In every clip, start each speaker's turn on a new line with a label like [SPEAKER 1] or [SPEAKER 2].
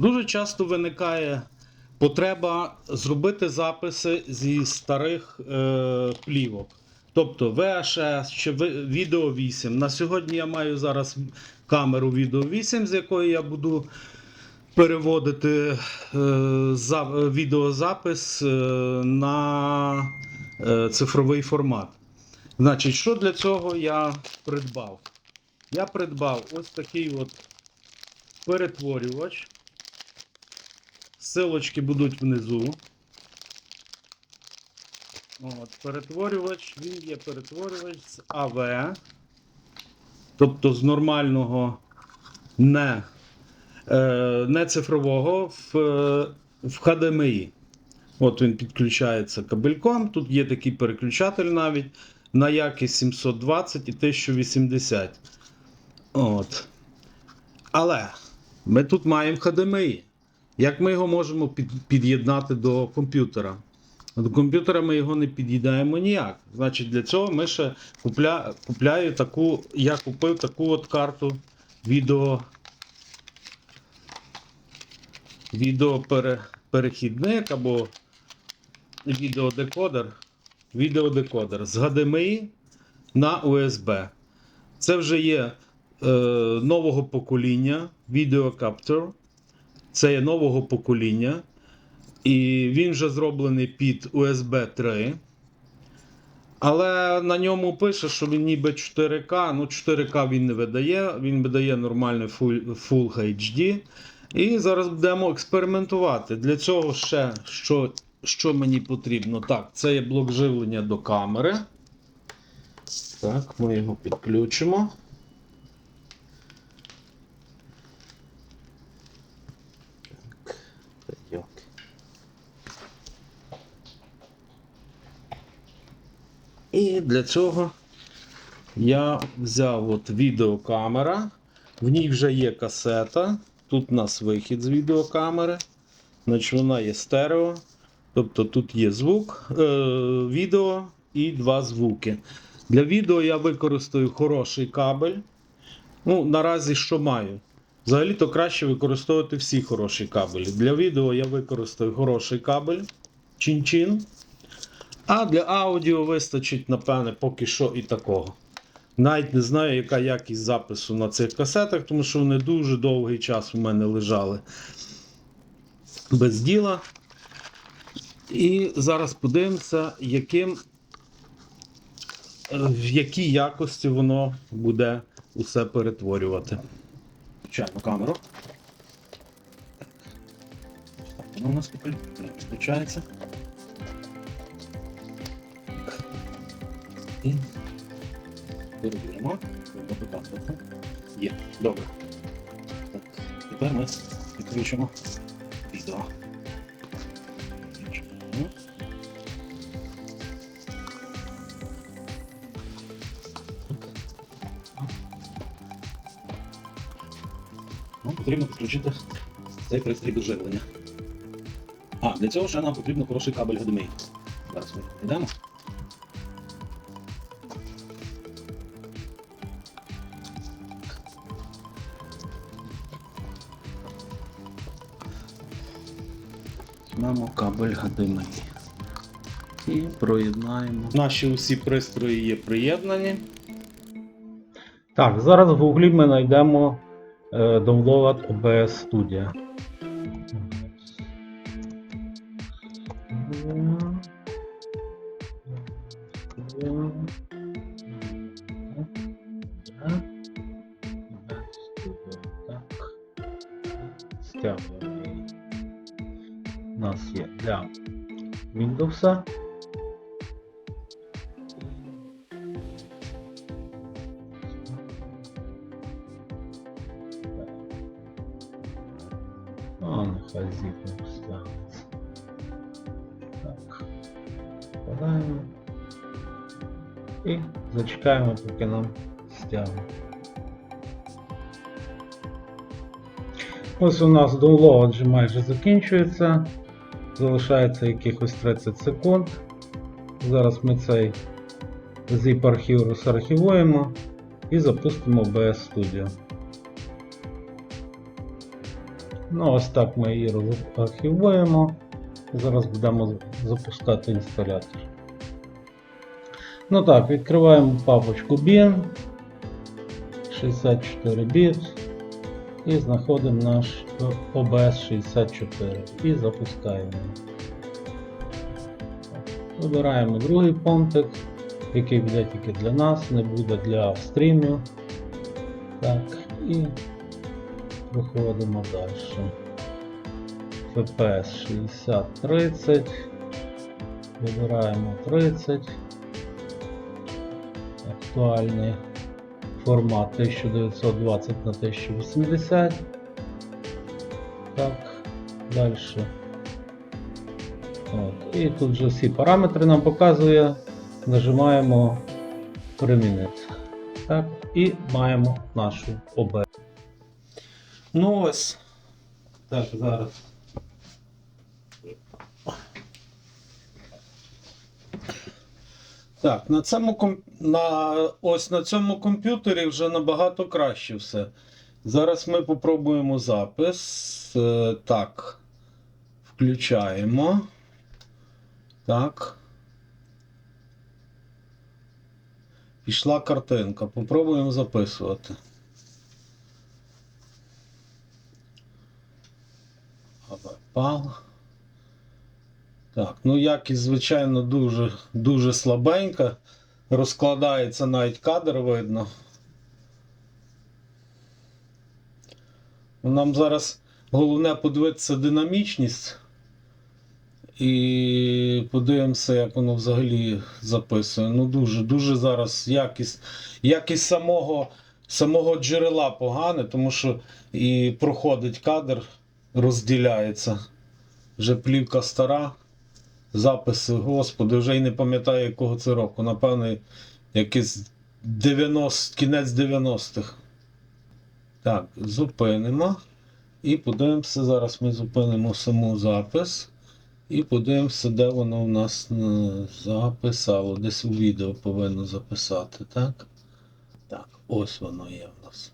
[SPEAKER 1] Дуже часто виникає потреба зробити записи зі старих е, плівок. Тобто VHS чи відео 8. На сьогодні я маю зараз камеру відео 8, з якої я буду переводити е, за, е, відеозапис е, на е, цифровий формат. Значить, що для цього я придбав? Я придбав ось такий от перетворювач. Силочки будуть внизу. От, перетворювач, він є перетворювач з АВ. Тобто з нормального не, е, не цифрового в, е, в HDMI. От він підключається кабельком. Тут є такий переключатель навіть на якість 720 і 1080. От. Але ми тут маємо HDMI. Як ми його можемо під'єднати до комп'ютера? До комп'ютера ми його не під'їдаємо ніяк. Значить, для цього ми ще купля, купляю таку, я купив таку от карту відео. Відеоперехідник або відеодекодер. Відеодекодер з HDMI на USB. Це вже є е, нового покоління відеокаптор. Це є нового покоління. І він вже зроблений під USB 3. Але на ньому пише, що він ніби 4К. Ну, 4К він не видає, він видає нормальний Full, Full HD. І зараз будемо експериментувати. Для цього ще що, що мені потрібно? Так, це є блок живлення до камери. Так, ми його підключимо. І для цього я взяв от відеокамера. В ній вже є касета. Тут у нас вихід з відеокамери. Значить, вона є стерео. Тобто тут є звук, е, відео і два звуки. Для відео я використаю хороший кабель. Ну, наразі що маю? Взагалі-то краще використовувати всі хороші кабелі. Для відео я використаю хороший кабель. Чин-чин. А для аудіо вистачить, напевне, поки що і такого. Навіть не знаю, яка якість запису на цих касетах, тому що вони дуже довгий час у мене лежали без діла. І зараз подивимося, яким, е, в якій якості воно буде усе перетворювати. Включаємо камеру. Воно у нас включається. Перевіримо. Показувати. Є. Добре. Так, тепер ми підключимо відео. Нам потрібно підключити цей пристрій до живлення. А, для цього ще нам потрібно хороший кабель HDMI. Зараз ми йдемо. Візьмемо кабель HDMI. І проєднаємо. Наші усі пристрої є приєднані. Так, зараз в Гуглі ми знайдемо е, download OBS Studio. У нас є для Windows. А, нехай зіпом стягнеться. Так. Вкладаємо. І зачекаємо, поки нам стягне. Ось у нас download вже майже закінчується. Залишається якихось 30 секунд. Зараз ми цей zip архів розархівуємо і запустимо OBS Studio. Ну, ось так ми її розархівуємо. Зараз будемо запускати інсталятор. Ну так, відкриваємо папочку bin 64 біт і знаходимо наш OBS 64 і запускаємо. Вибираємо другий понтик, який буде тільки для нас, не буде для стрімів. Так, і проходимо далі. FPS 60-30. Вибираємо 30. Актуальний формат 1920 на 1080. Так, далі. От. І тут вже всі параметри нам показує. Нажимаємо примінити. Так, і маємо нашу ОБ. Ну ось. Так, зараз. Так, на цьому на... ось на цьому комп'ютері вже набагато краще все. Зараз ми попробуємо запис. Е, Так. Включаємо. Так. Пішла картинка. Попробуємо записувати. Пал. Так, ну якість, звичайно, дуже, дуже слабенька. Розкладається навіть кадр видно. Нам зараз головне подивитися динамічність. І подивимося, як воно взагалі записує. Ну дуже, дуже зараз якість, якість самого, самого джерела погане, тому що і проходить кадр, розділяється. Вже плівка стара. Записи, господи, вже й не пам'ятаю, якого це року. Напевно, якийсь 90, кінець 90-х. Так, зупинимо. І подивимося. Зараз ми зупинимо саму запис. І подивимося, де воно в нас е, записало. Десь у відео повинно записати, так? Так, ось воно є в нас.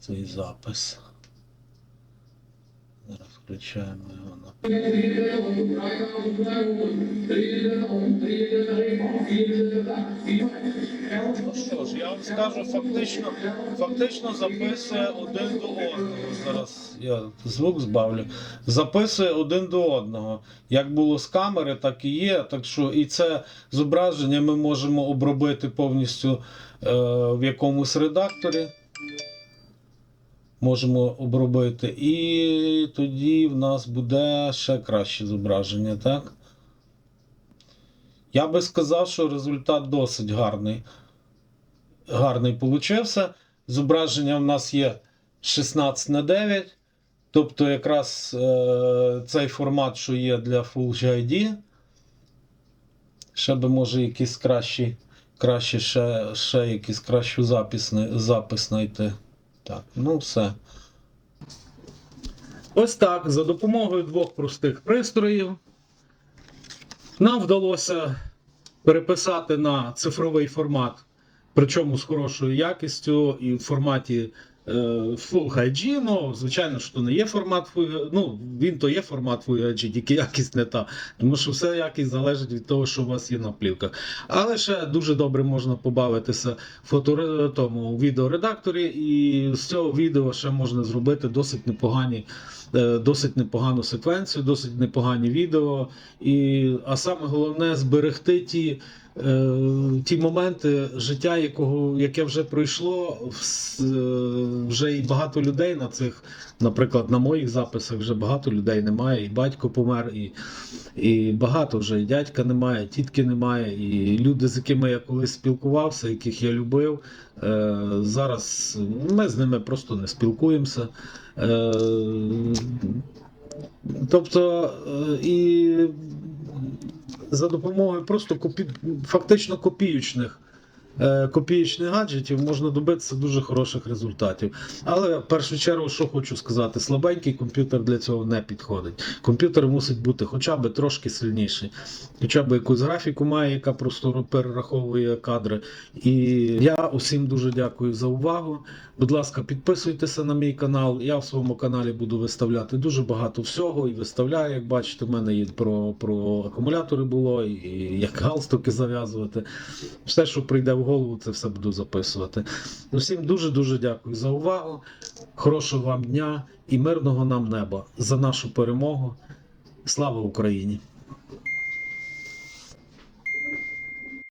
[SPEAKER 1] Цей запис. Включаємо його на. Ну що ж, я вам скажу, фактично, фактично записує один до одного. Зараз я звук збавлю. Записує один до одного. Як було з камери, так і є. Так що і це зображення ми можемо обробити повністю е, в якомусь редакторі. Можемо обробити. І тоді в нас буде ще краще зображення, так? Я би сказав, що результат досить гарний. Гарний получився. Зображення в нас є 16 на 9. Тобто, якраз е, цей формат, що є для Full GID. Ще би може якийсь кращий, краще ще, ще якийсь кращу запис, запис знайти. Так, ну все. Ось так, за допомогою двох простих пристроїв. Нам вдалося переписати на цифровий формат, причому з хорошою якістю і в форматі Full HD. Ну, звичайно, що то не є формат Full, ну, він то є формат Full HD, тільки якість не та. Тому що все якість залежить від того, що у вас є на плівках. Але ще дуже добре можна побавитися фото, тому, у відеоредакторі, і з цього відео ще можна зробити досить непогані. Е, Досить непогану секвенцію, досить непогані відео, і, а саме головне зберегти ті, е, ті моменти життя, якого, яке вже пройшло. Е, Вже і багато людей на цих, наприклад, на моїх записах вже багато людей немає. І батько помер, і, і багато вже і дядька немає, і тітки немає, і люди, з якими я колись спілкувався, яких я любив. Зараз ми з ними просто не спілкуємося. Е, тобто, е, і за допомогою просто копі... фактично копіючних. е, Копіючних гаджетів можна добитися дуже хороших результатів. Але в першу чергу, що хочу сказати, слабенький комп'ютер для цього не підходить. Комп'ютер мусить бути хоча б трошки сильніший, хоча б якусь графіку має, яка просто перераховує кадри. І я усім дуже дякую за увагу. Будь ласка, підписуйтеся на мій канал. Я в своєму каналі буду виставляти дуже багато всього і виставляю, як бачите, в мене є про, про акумулятори було, і як галстуки зав'язувати. Все, що прийде в голову, це все буду записувати. Ну, Всім дуже-дуже дякую за увагу. Хорошого вам дня і мирного нам неба за нашу перемогу. Слава Україні!